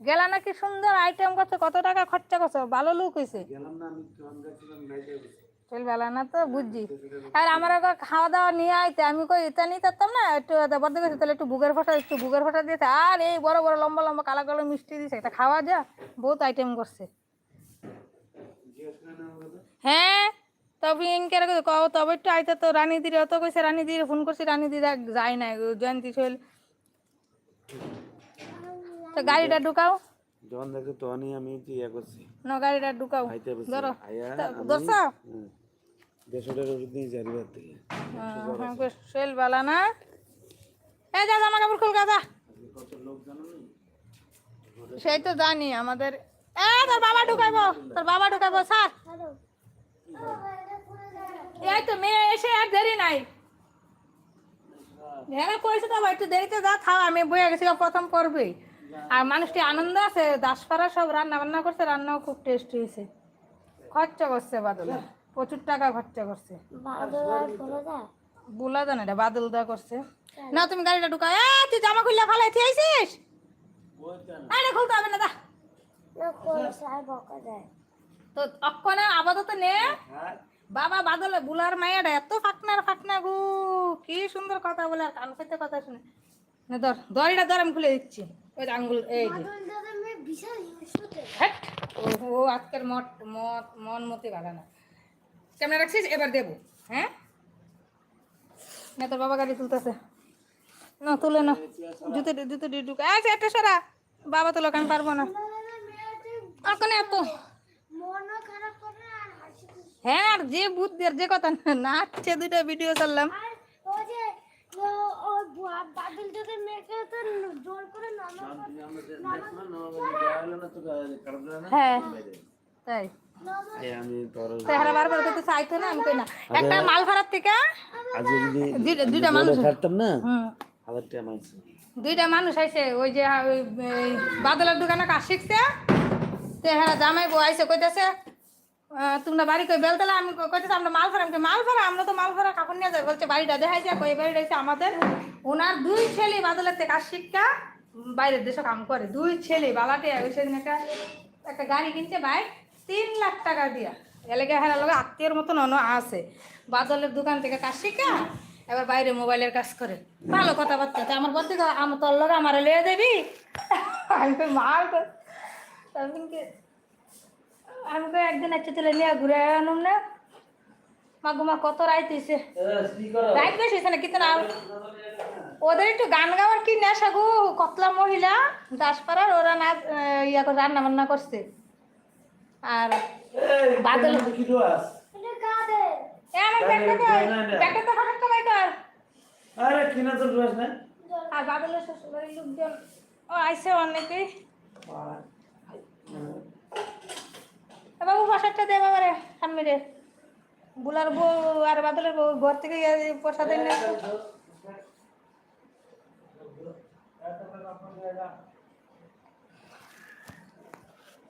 গেলা নাকি সুন্দর আইটেম করছে কত টাকা খরচা করছ ভালো লুক হয়েছে চল বেলা না তো বুঝছি। আর আমার খাওয়া দাওয়া নিয়ে আইতে আমি কই এটা না? একটু গেছে তাহলে একটু বুকের ফোটা একটু বুকের ফোটা দিয়েছে। আর এই বড় বড় লম্বা লম্বা কালো কালো মিষ্টি দিয়েছে এটা খাওয়া যা বহুত আইটেম করছে। হ্যাঁ তবে একটু আইতে তো রানী দিদি অত কইছে রানী দিদি ফোন করছি রানী দিদি যায় না জয়ন্তী শৈল। তো গাড়িটা ঢুকাও। যখন দেখছ তখনই আমি ইয়ে করছি। না গাড়িটা ঢুকাও। ধরো। ধরছ দেড়শো টাকার ওষুধ নিয়ে যারিবার থেকে। শৈল বালা না? এই যা জামা কাপড় খুল গাদা জানো সেই তো জানি আমাদের এ তোর বাবা ঢুকাইবো তোর বাবা ঢুকাইবো স্যার। এই তো মেয়ে এসে আর দেরি নাই। হ্যাঁ কইছে তো ভাই একটু দেরিতে যা খাও আমি বয়ে গেছি প্রথম করবে আর মানুষটি আনন্দ আছে দাসপাড়া সব রান্না বান্না করছে রান্নাও খুব টেস্টি হয়েছে। খরচা করছে বাদল প্রচুর টাকা খরচা করছে। বুলা জানে এটা বাদল দা করছে না তুমি গাড়িটা ঢুকা এ তুই জামা খুললে ফালাই তুই আইসিস? আরে খুলতে হবে না দা তো অক্ষণে আপাতত নে। বাবা বাদলে বুলার মাইয়াটা এত ফাকনার ফাকনা গু কি সুন্দর কথা বলে আর কান পেতে কথা শুনে। না ধর দড়িটা ধর আমি খুলে দিচ্ছি। ওই আঙ্গুল এই যে। ও আজকের মত মত মন মতে ভালো না। ক্যামেরা রাখছিস? এবার দেবো হ্যাঁ? না তোর বাবা গাড়ি তুলতেছে। না তুলে না। জুতো জুতো দিয়ে ঢুকে। আছে একটা সরা। বাবা তো লোকান পারব না। এখন এত। হ্যাঁ আর যে বুদ্ধি আর যে কথা নাচছে দুইটা ভিডিও করলাম বাদল যদি মেয়েকে তো জোর করে নামা হ্যাঁ। তাই। এই আমি তোর তো এখানে বারবার তো চাইতো না আমি কই না। একটা মাল ভাড়ার থেকে দুইটা দুইটা মানুষ ছাড়তাম না মাইছে। দুইটা মানুষ আইছে ওই যে ওই এই বাদলের দোকানে কাজ শিখছে। তো হ্যাঁ জামাই বউ আইসে কইতেছে তোমরা বাড়ি কই বেলতলা? আমি কই- কইতেছে আমরা মাল কই, মাল ভাড়া? আমরা তো মাল ভাড়া কাপড় নিয়ে যাই। বলছে বাড়িটা দেখাই যায় কই বাড়িটা হইছে আমাদের। ওনার দুই ছেলে বাদলের থেকে কাজ শিক্ষা বাইরের দেশে কাম করে। দুই ছেলে বালাটে ওই সেদিন একটা একটা গাড়ি কিনছে বাইক তিন লাখ টাকা দিয়া। এলাকা হ্যাঁ লোক আত্মীয়র মতন অন্য আছে। বাদলের দোকান থেকে কাজ শিখা এবার বাইরে মোবাইলের কাজ করে। ভালো কথাবার্তা। তো আমার বলতে আমার তোর লোক আমার লিয়ে যাবি? আমি তখন কি আমি কই একদিন একটা ছেলে নিয়ে ঘুরে আনুম না? মা কত রাইত হয়েছে রাইত বেশ হয়েছে না কিন্তু না ওদের একটু গান গাওয়ার কি নেশা গো? কতলা মহিলা দাসপাড়ার ওরা আহ, ইয়া করে রান্না বান্না করছে। আর বাদল আমার ব্যাগটা ব্যাগটা তো ফাটাতে ভাই কর আরে কিনা তো ড্রেস না আর বাদলের শ্বশুরবাড়ির লোকজন ও আইসে অনেকেই। বাবু, প্রসাদটা দে বাবারে সামনে রে বুলার বউ আর বাদলের বউ ঘর থেকে প্রসাদ এনে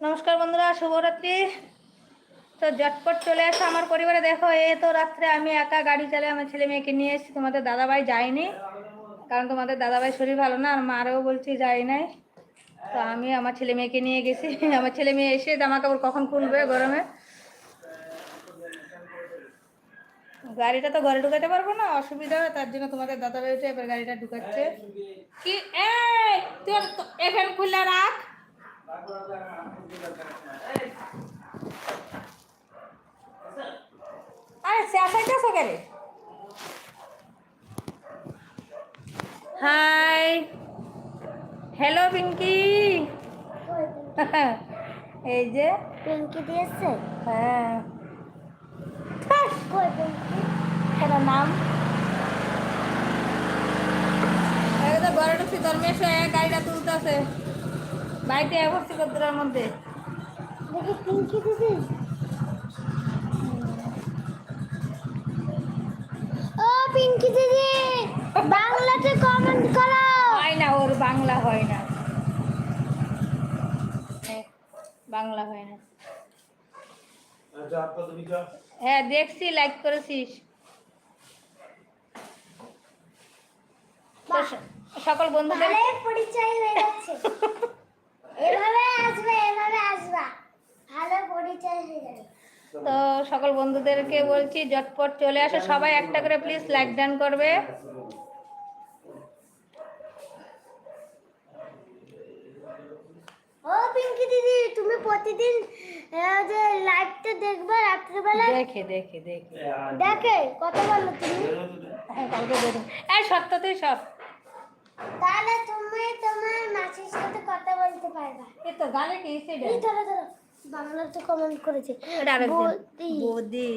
নমস্কার বন্ধুরা, শুভরাত্রি। তো ঝটপট চলে আসো আমার পরিবারে। দেখো, এ তো রাত্রে আমি একা গাড়ি চালিয়ে আমার ছেলে মেয়েকে নিয়ে এসেছি। তোমাদের দাদাভাই যায়নি, কারণ তোমাদের দাদাভাই শরীর ভালো না, আর মারেও বলছি যাই নাই। তো আমি আমার ছেলে মেয়েকে নিয়ে গেছি। আমার ছেলে মেয়ে এসে জামা কাপড় কখন খুলবে গরমে? গাড়িটা তো ঘরে ঢুকাতে পারব না, অসুবিধা। হয় তার জন্য তোমাদের দাদাভাই উঠে এবার গাড়িটা ঢুকাচ্ছে। কি? তুই এখান খুলে রাখ। আরে চেঁচাইতেছ কেন? হাই। হ্যালো পিঙ্কি এই যে পিঙ্কি দিয়েছে? হ্যাঁ। নাম? ঘরে ঢুকছি ধর্মেশ গাড়িটা তুলতেছে। বাড়িতে মধ্যে। দেখি পিঙ্কি দিদি। ও পিঙ্কি দিদি বাংলাতে কমেন্ট করো হয় না ওর বাংলা হয় না। হ্যাঁ, বাংলা হয় না। আচ্ছা হ্যাঁ দেখছি লাইক করেছিস। তো সকল বন্ধুদের পরিচয় হয়ে যাচ্ছে এভাবে আসবে এভাবে আসবা। ভালো পরিচয় হয়ে যাবে। তো সকল বন্ধুদেরকে বলছি জটপট চলে আসো। সবাই একটা করে প্লিজ লাইক ডান করবে। ও পিঙ্কি দিদি তুমি প্রতিদিন যে লাইভটা দেখবে রাত্রিবেলা? দেখে দেখে দেখে। দেখে? কত বলো তুমি। হ্যাঁ কালকে দেখে। এই সত্য সব। তাহলে তুমি তোমার মাসির সাথে কথা বলতে পারবা। এই তো গালে কি সেটা এই ধরো ধরো। বাংলাতে কমেন্ট করেছে। বৌদি,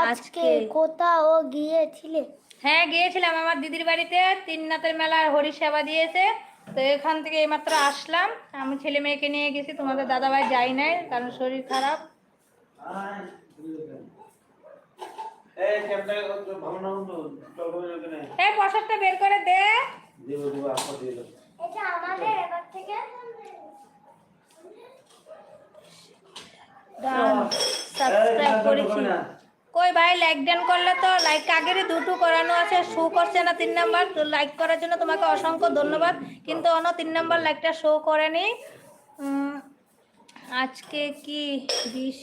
আজকে কোথাও গিয়েছিলে? হ্যাঁ গিয়েছিলাম আমার দিদির বাড়িতে। তিন নাথের মেলার হরিসেবা দিয়েছে। তো এখান থেকে এইমাত্র আসলাম। আমি ছেলে মেয়েকে নিয়ে গেছি তোমাদের দাদাভাই যাই নাই কারণ শরীর খারাপ। এই প্রসাদটা বের করে দে। দেব দেব আপা দিয়ে দেব। এটা আমাদের এবার থেকে সাবস্ক্রাইব করেছি। কই ভাই লাইক ডান করলে তো লাইক আগেরই দুটো করানো আছে শো করছে না তিন নাম্বার তো লাইক করার জন্য তোমাকে অসংখ্য ধন্যবাদ। কিন্তু অন্য তিন নাম্বার লাইকটা শো করেনি। আজকে কি? বিশ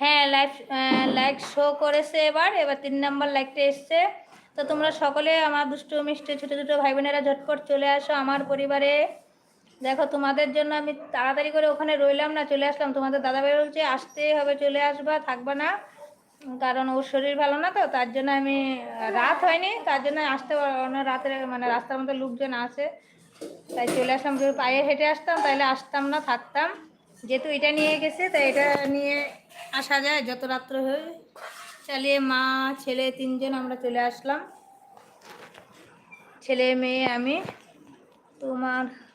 হ্যাঁ লাইক লাইক শো করেছে এবার এবার তিন নাম্বার লাইকটা এসছে। তো তোমরা সকলে আমার দুষ্টু মিষ্টি ছোটো ছোটো ভাই বোনেরা ঝটপট চলে আসো আমার পরিবারে। দেখো, তোমাদের জন্য আমি তাড়াতাড়ি করে ওখানে রইলাম না, চলে আসলাম। তোমাদের দাদা দাদাভাই বলছে, আসতেই হবে, চলে আসবা, থাকবা না। কারণ ওর শরীর ভালো না তো, তার জন্য আমি রাত হয়নি। তার জন্য আসতে পার- অন্য রাতের মানে রাস্তার মধ্যে লোকজন আছে। তাই চলে আসলাম পায়ে হেঁটে আসতাম তাহলে আসতাম না, থাকতাম। যেহেতু এটা নিয়ে গেছে, তাই এটা নিয়ে আসা যায়, যত রাত্র হয়ে। চালিয়ে মা, ছেলে তিনজন আমরা চলে আসলাম। ছেলে, মেয়ে, আমি, তোমার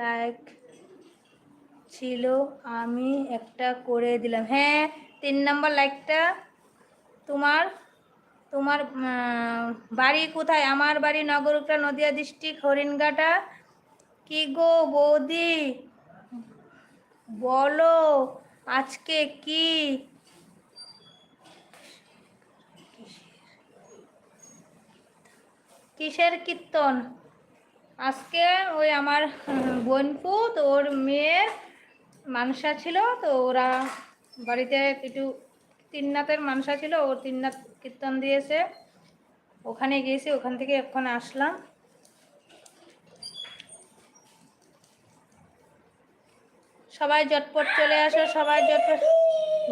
লাইক ছিল, আমি একটা করে দিলাম। হ্যাঁ তিন নম্বর লাইকটা তোমার তোমার বাড়ি কোথায়? আমার বাড়ি নগরুকটা নদিয়া ডিস্ট্রিক্ট হরিণঘাটা। কি গো বৌদি? বলো, আজকে কি? কিসের কীর্তন? আজকে ওই আমার বোনপু, তো ওর মেয়ের মানসা ছিল, তো ওরা বাড়িতে একটু তিননাথের মানসা ছিল ও তিননাথ কীর্তন দিয়েছে। ওখানে গিয়েছি, ওখান থেকে এখন আসলাম। সবাই জটপট চলে আসো, সবাই জটপট,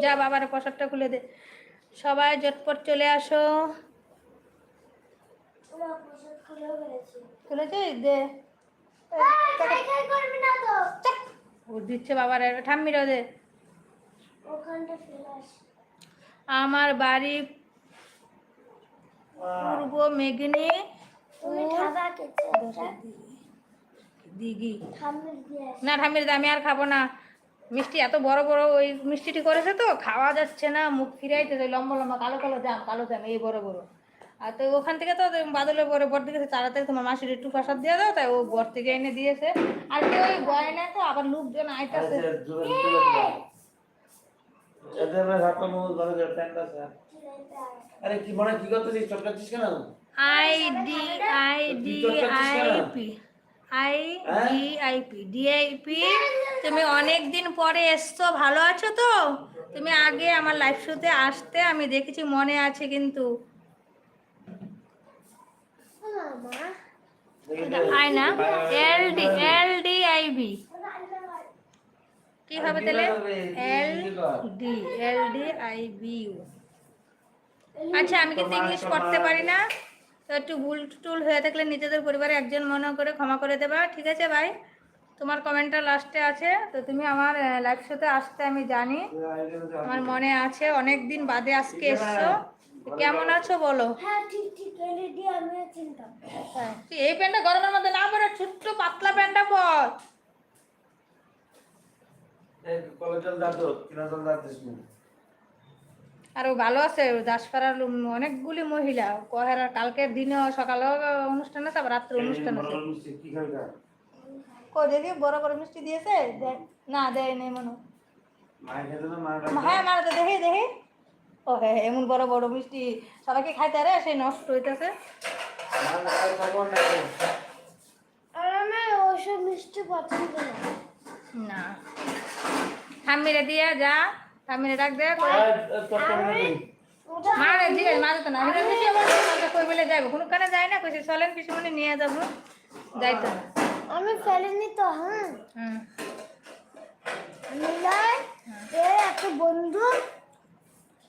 যা বাবার প্রসাদটা খুলে দে। সবাই জটপট চলে আসো। ফেলেছে দে। ও দিচ্ছে বাবার ঠাম্মির দে। আমার বাড়ি পূর্ব মেঘনি তুমি দিঘি। না ঠাম্মির আমি আর খাব না। মিষ্টি এত বড় বড় ওই মিষ্টিটি করেছে তো খাওয়া যাচ্ছে না মুখ ফিরাইতেছে লম্বা লম্বা কালো কালো জাম কালো জাম এই বড় বড়। আর তো ওখান থেকে তো বাদলে পরে বর দিকে তাড়াতাড়ি তোমার মাসির একটু প্রসাদ দিয়ে দাও তাই ও বর থেকে এনে দিয়েছে। আর কি ওই গয়না তো আবার লোকজন আইতাছে। আরে কি মনে কি করতেছিস? চটকাচ্ছিস কেন? I D I D I P I D I P DIP তুমি অনেক দিন পরে এসছো ভালো আছো তো? তুমি আগে আমার লাইফ শোতে আসতে আমি দেখেছি মনে আছে কিন্তু। মামা না। L D L D I B কি হবে তাহলে? L D L D I B U আচ্ছা আমি কিন্তু ইংলিশ পড়তে পারি না। তো একটু ভুল টুল হয়ে থাকলে নিজেদের পরিবারে একজন মনে করে ক্ষমা করে দেবা। ঠিক আছে, ভাই? তোমার কমেন্টটা লাস্টে আছে। তো তুমি আমার লাইভ শোতে আসতে আমি জানি। আমার মনে আছে অনেক দিন বাদে আজকে এসছো। কেমন আছো বলো? হ্যাঁ ঠিক। হ্যাঁ। তুই এই প্যান্টটা গরমের মধ্যে না পরে ছোট্ট পাতলা প্যান্টটা পর। আর ও ভালো আছে দাসপাড়ার অনেকগুলি মহিলা কহের কালকের দিনে সকালেও অনুষ্ঠান আছে আবার রাত্রে অনুষ্ঠান আছে। কই দেখি বড় বড় মিষ্টি দিয়েছে? না দেয় নেই মনে হয়। হ্যাঁ মারা তো দেখি দেখি। ও হ্যাঁ এমন বড় বড় মিষ্টি সবাইকে খাইতে রে সেই নষ্ট হইতেছে। আর ওইসব মিষ্টি পছন্দ না। ঠাম্মিরে দিয়ে যা ঠাম্মিরে ডাক দে মনে মারে দিয়ে মারে তো না। আমি বেশি আমার কই বলে যাইব? কোনো কানে যায় না কইছে চলেন পিছনে নিয়ে যাব। যাইতো। না আমি ফেলিনি তো হ্যাঁ। হুম। মিলাই এ একটা বন্ধু ও ও দিয়েছে ঠিক আছে মিষ্টি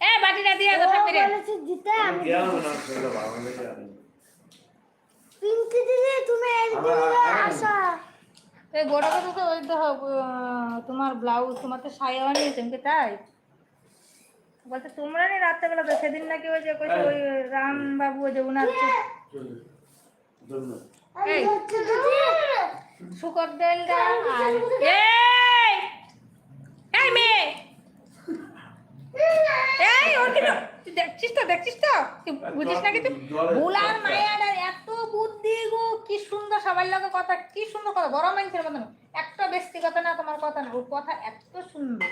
এ বাটিটা দিয়ে দিতে আমি পিঙ্কি দিদি তুমি এদিকে আসা এই তো ওই তো তোমার ব্লাউজ তোমার তো সায়া নিয়েছে আমি কি তাই? বলতে তোমরা নি রাত্রেবেলা তো সেদিন নাকি ওই যে কইছে ওই রাম বাবু ওই যে উনার এই শুকর ডালটা আর এই এই মেয়ে এই ওর কি তো- তুই দেখছিস তো? বুঝিস না কিছু? বুলার মায়াটা এত বুদ্ধি গো কি সুন্দর সবার লগে কথা কি সুন্দর কথা বড় মানুষের মতন। একটা কথা না তোমার কথা না ওর কথা এত সুন্দর।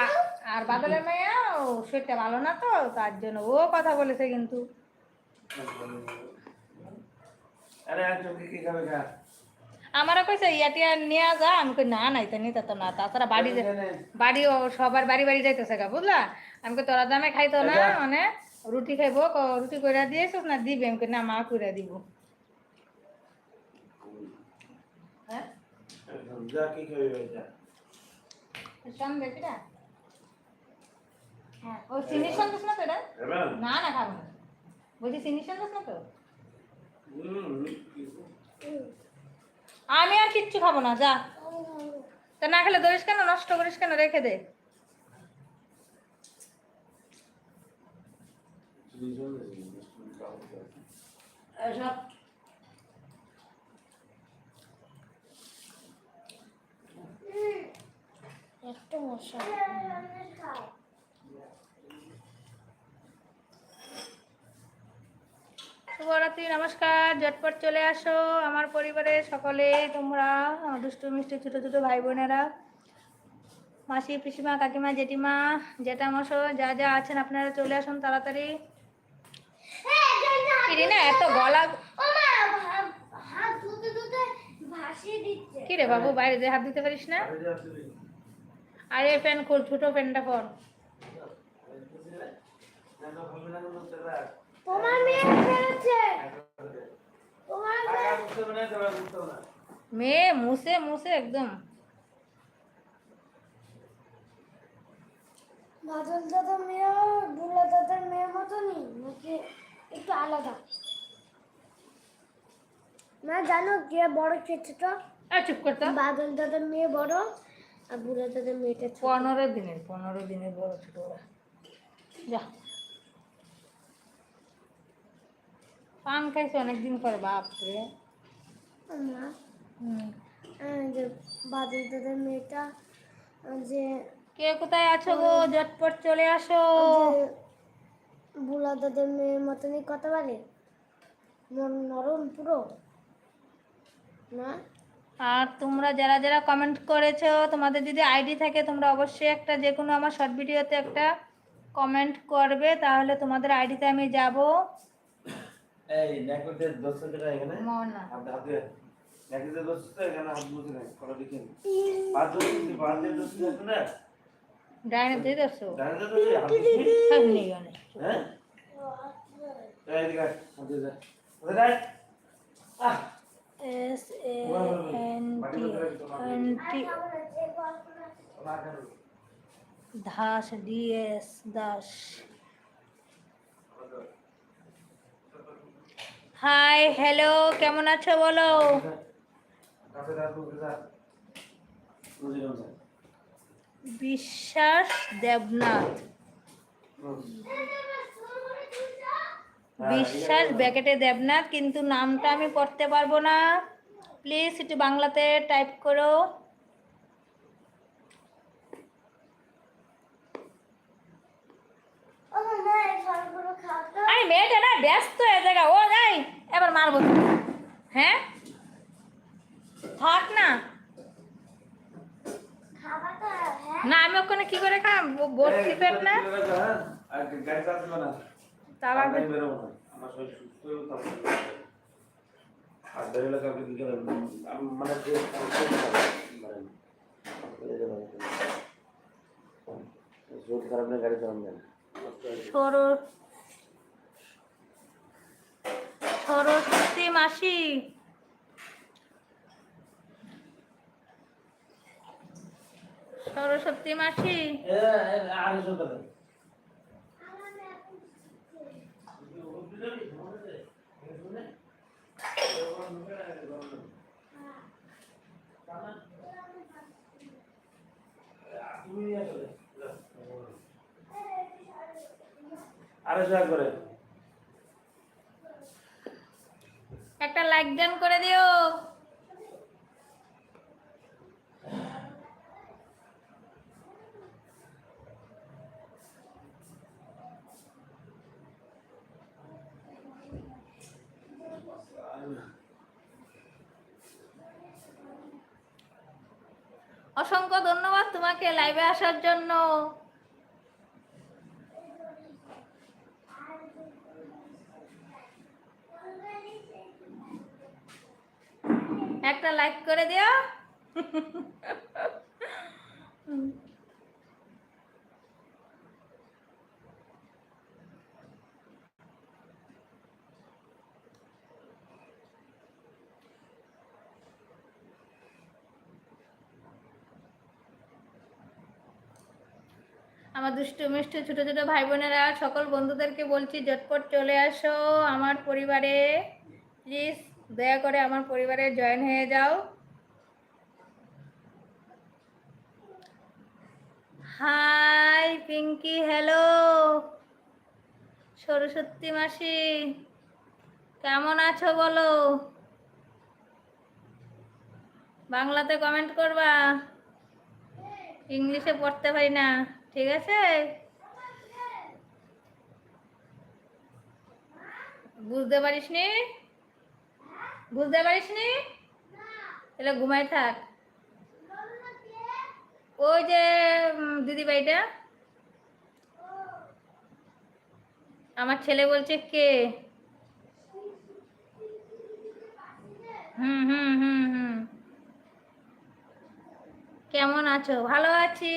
আ- আর বাদলের মায়া ও সেটা ভালো না তো তার জন্য ও কথা বলেছে কিন্তু। আরে আর চুমকি কি খাবে খা? আমারও কইছে ইয়াটিয়া নিয়ে যা। আমি কই না না এটা নিতে তো না। তাছাড়া বাড়ি বাড়ি ও সবার বাড়ি বাড়ি যাইতেছে গা বুঝলা? আমি কই তোরা দামে খাইতো না মানে রুটি খাইবো ক- রুটি কইরা দিয়েছিস না দিবে? আমি কই না মা কইরা দিব। হ্যাঁ? কি হ্যাঁ ও চিনি সন্দেশ না তো এটা? খাবে না না খাব না। বলছি চিনি সন্দেশ না তো? হুম। আমি আর কিচ্ছু খাব না, যা। তা না খেলে ধরিস কেন? নষ্ট করিস কেন? রেখে দে। মশা শুভরাত্রি, নমস্কার, ঝটপট চলে আসো। আমার পরিবারের সকলে, তোমরা দুষ্টু, মিষ্টি, ছোটো ছোটো ভাই বোনেরা, মাসি, পিসিমা, কাকিমা, জেঠিমা জেঠামশো যা যা আছেন, আপনারা চলে আসুন তাড়াতাড়ি। কিরে না এত গলা কি রে বাবু, বাইরে যে হাত দিতে পারিস না? আরে প্যান খোল, ছোটো প্যানটা পর তোমার মেয়ে মেয়ে মুছে মুছে একদম। বাদল দাদার মেয়ে দুলা দাদার মেয়ের মতনই নাকি একটু আলাদা? না জানো কে বড় কে ছোট চুপ করতো বাদল দাদার মেয়ে বড় আর বুড়া দাদার মেয়েটা পনেরো দিনের পনেরো দিনের বড় ছোট যা। পান খাইছে অনেকদিন পরে বাপরে। হুম। যে বাদল দাদার মেয়েটা যে কে কোথায় আছো গো? ঝটপট চলে আসো। বুড়া দাদার মেয়ের মতনই কথা বলে। নরম পুরো। না? আর তোমরা যারা যারা কমেন্ট করেছ তোমাদের যদি আইডি থাকে তোমরা অবশ্যই একটা যে কোনো আমার শর্ট ভিডিওতে একটা কমেন্ট করবে তাহলে তোমাদের আইডিতে আমি যাব। এই নেকলেসের দোস্তটা এখানে? মনা। হাত হাত নেকলেসের দোস্তটা এখানে হাত বুঝে নেই কটা দেখেন পাঁচ দোস্ত পাঁচ দিন দোস্ত না? ডাইনে দিয়ে দেখছ জানেন তো হাত হ্যাঁ নেই হ্যাঁ? এই দিকে আয়, যা। কোথায় যায় আহ! S A N T N T Das D S Das. Hi hello কেমন আছো বলো? বিশ্বাস দেবনাথ। বিশ্বাস ব্যাকেটে দেবনাথ, কিন্তু নামটা আমি পড়তে পারব না। প্লিজ একটু বাংলাতে টাইপ করো। আরে মেয়েটা না ব্যস্ত এ জায়গা। ও যাই এবার মারবো হ্যাঁ? থাক না। না আমি ওখানে কি করে খাম? ভর্তি পেট না? তার আগে মানে সরস্বতী মাসি। সরস্বতী মাসি। আড়াইশো এক করে। একটা লাইক ডান করে দিও। অসংখ্য ধন্যবাদ তোমাকে লাইভে আসার জন্য। একটা লাইক করে দিও। আমার দুষ্টু, মিষ্টি, ছোট ছোট ভাই বোনেরা, সকল বন্ধুদেরকে বলছি, ঝটপট চলে আসো আমার পরিবারে। প্লিজ দয়া করে আমার পরিবারে জয়েন হয়ে যাও। হাই পিঙ্কি হ্যালো সরস্বতী মাসি, কেমন আছো বলো? বাংলাতে কমেন্ট করবা? ইংলিশে পড়তে পারি না, ঠিক আছে? বুঝতে পারিস নি বুঝতে পারিস নি? তাহলে ঘুমাই থাক। ওই যে দিদি ভাইটা আমার ছেলে বলছে কে? হুম হুম হুম হুম। কেমন আছো? ভালো আছি।